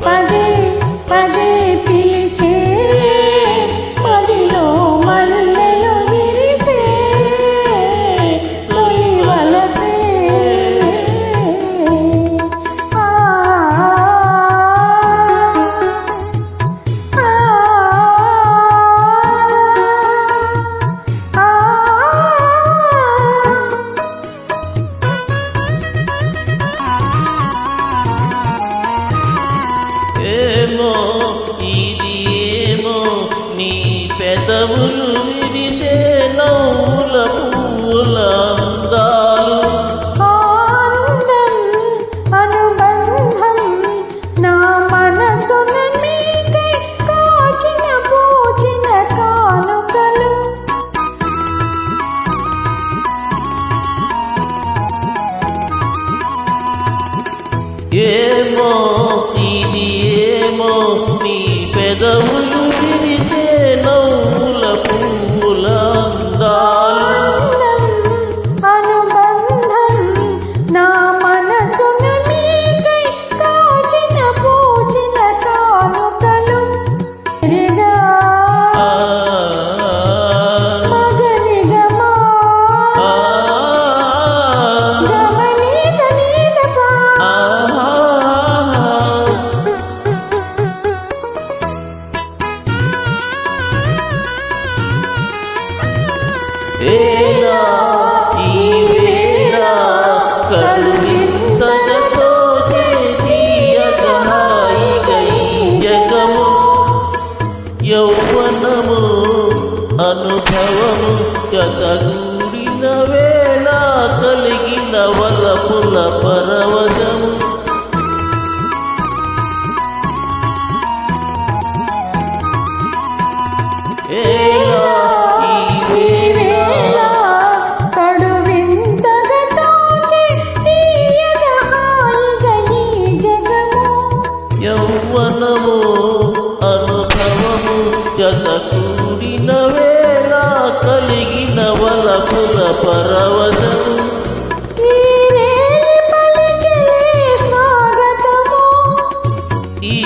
Pagi. అందాలు ఆనందం అనుబంధం నా మనసున నీకై కాచిన పూచిన కానుకలు. ఏమో ఇది ఏమో నీ పెదవులు. ఏలా ఈ వేళ కరుణింతతో చేతియగ యౌవనము అనుభవము జతగూడిన వేళ కలిగిన వలపుల పరవశము మనము అనుభవము జత కూడిన వేళ కలిగిన వలపుల పరవశము